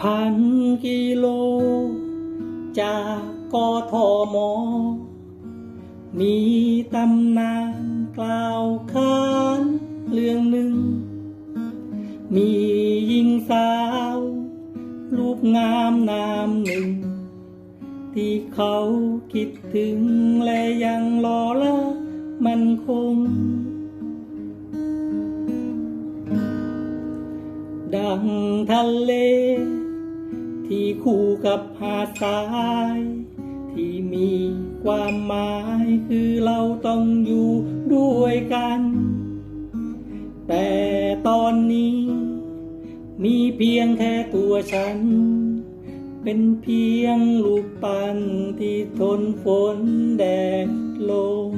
พันกิโล จากกทม มีตำนานกล่าวขานเรื่องหนึ่ง มีหญิงสาวรูปงามนามหนึ่ง ที่เขาคิดถึงและยังรอละมันคง ดังทะเล ที่คู่กับหาดทราย ที่มีความหมายคือเราต้องอยู่ด้วยกัน แต่ตอนนี้ มีเพียงแค่ตัวฉัน เป็นเพียงลูกปันที่ทนฝนแดดลม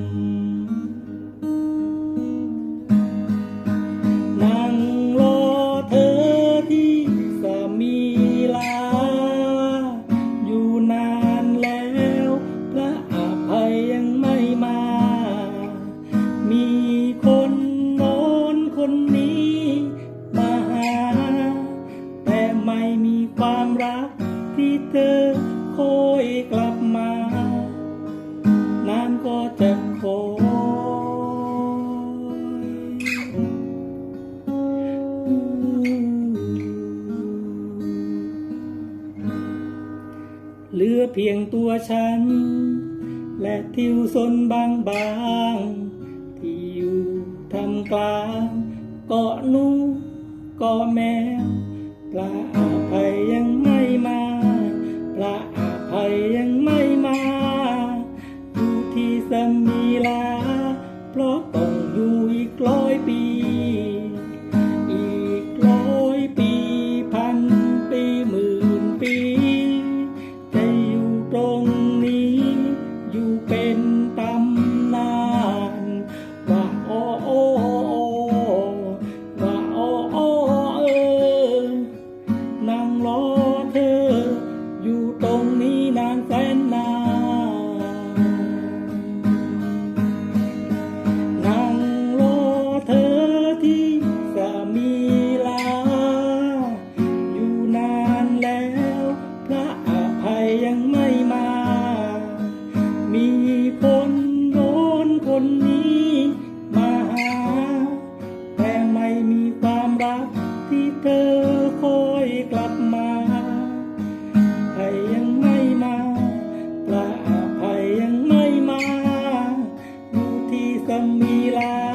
เพียงตัวฉัน และทิวสนบางบางๆที่อยู่ทำกลางเกาะนูก็แมวปลาอภัยยังไม่มาปลาอภัยยังไม่ มีลา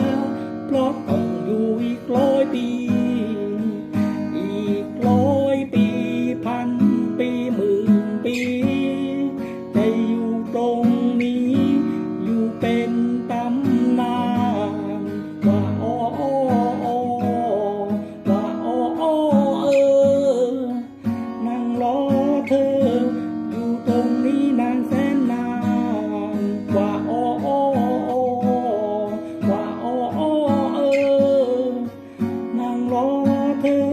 Thank you.